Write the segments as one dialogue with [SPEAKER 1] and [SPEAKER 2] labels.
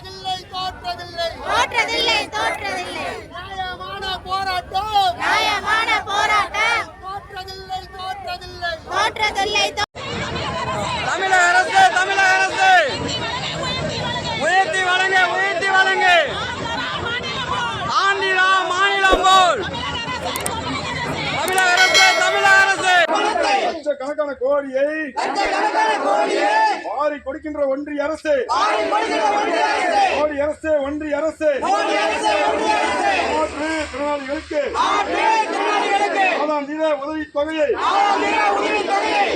[SPEAKER 1] தோற்றதில்லை தோற்றதில்லை.
[SPEAKER 2] தோற்றதில்லை தோற்றதில்லை.
[SPEAKER 1] நியாயமான போராட்டம்.
[SPEAKER 2] நியாயமான போராட்டம்.
[SPEAKER 1] தோற்றதில்லை. தோற்றதில்லை
[SPEAKER 2] தோற்றதில்லை தோ-
[SPEAKER 3] தமிழக அரசு தமிழக அரசு உயர்த்தி வழங்க உயர்த்தி வழங்க ஆந்திரா மாநிலம் போல் தமிழக அரசு தமிழக அரசு
[SPEAKER 4] லட்சக்கணக்கான கோடியை வாரி கொடுக்கின்ற ஒன்றிய அரசு. மோடி அரசு ஒன்றிய அரசு. மாற்று திறனாளிகளுக்கு. மாதாந்திர உதவி தொகையை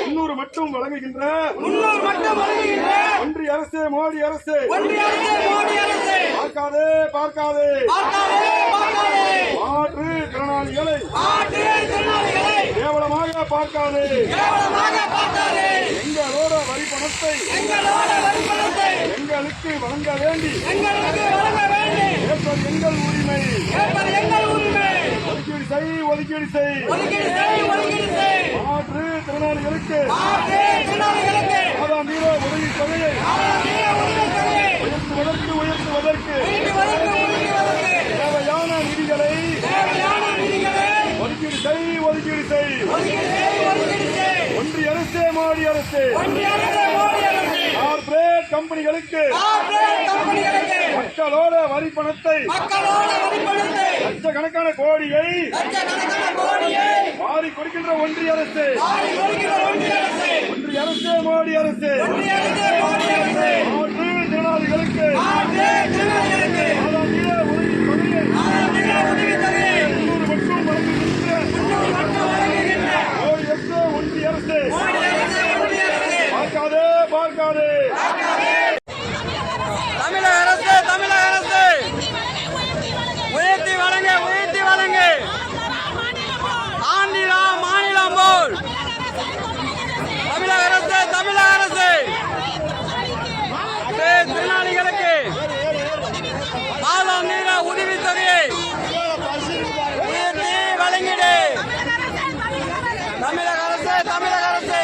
[SPEAKER 4] முன்னூறு மட்டும் வழங்குகின்ற ஒன்றிய அரசு மோடி அரசு. பார்க்காதே பார்க்காதே. பார்க்காதே. எங்களோட வரி பணத்தை எங்களுக்கு வழங்க வேண்டி. ஏற்பது எங்கள் உரிமை. ஒதுக்கீடு செய் ஒதுக்கீடு செய். மாற்று திறனாளிகளுக்கு. மாதாந்திர உதவி தொகையை உயர்த்துவதற்கு உயர்த்துவதற்கு தேவையான நிதிகளை ஒதுக்கீடு செய் ஒதுக்கீடு செய் ஒன்றிய அரசு மோடி அரசு. கார்பரேட் கம்பெனிகளுக்கு மக்களோட வரி பணத்தை லட்சக்கணக்கான கோடியை மாறி கொடுக்கின்ற ஒன்றிய அரசு. ஒன்றிய அரசு. மோடி அரசு. மாற்று திறனாளிகளுக்கு மாதாந்திர உதவி தொகையை முன்னூறு மட்டும் வழங்குகின்ற மோடி அரசு ஒன்றிய அரசு பார்க்காதே பார்க்காதே
[SPEAKER 3] தமிழக அரசு தமிழக அரசு உயர்த்தி வழங்க உயர்த்தி வழங்க ஆந்திரா மாநிலம் போல் தமிழக அரசு தமிழக அரசு. திருநாளிகளுக்கு மாதாந்திர நீர உதவித்தொகையை வழங்கிடு. தமிழக அரசு தமிழக அரசு.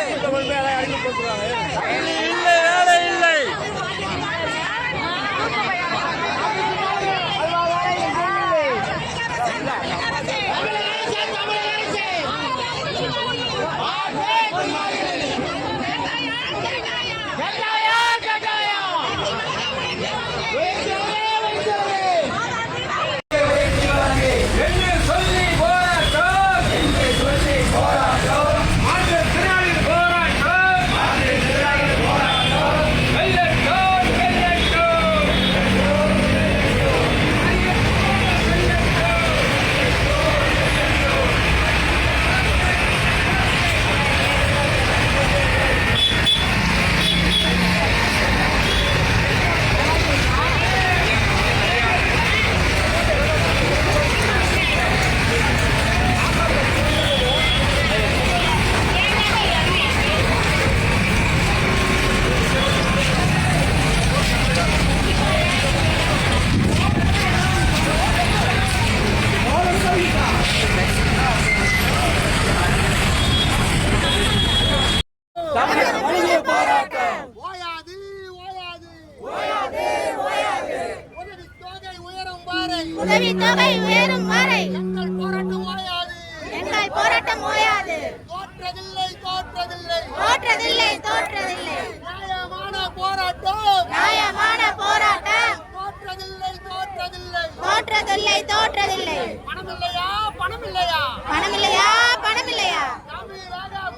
[SPEAKER 1] உதவி தொகை உயரும் வரை. எங்கள் போராட்டம் ஓயாது.
[SPEAKER 2] எங்கள் போராட்டம் ஓயாது.
[SPEAKER 1] தோற்றதில்லை தோற்றதில்லை.
[SPEAKER 2] தோற்றதில்லை தோற்றதில்லை.
[SPEAKER 1] நியாயமான போராட்டம்.
[SPEAKER 2] நியாயமான போராட்டம்.
[SPEAKER 1] தோற்றதில்லை தோற்றதில்லை.
[SPEAKER 2] தோற்றதில்லை தோற்றதில்லை.
[SPEAKER 1] பணம் இல்லையா பணம் இல்லையா
[SPEAKER 2] பணம் இல்லையா பணம் இல்லையா தமிழ்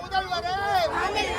[SPEAKER 2] முதல்வரே தமிழ்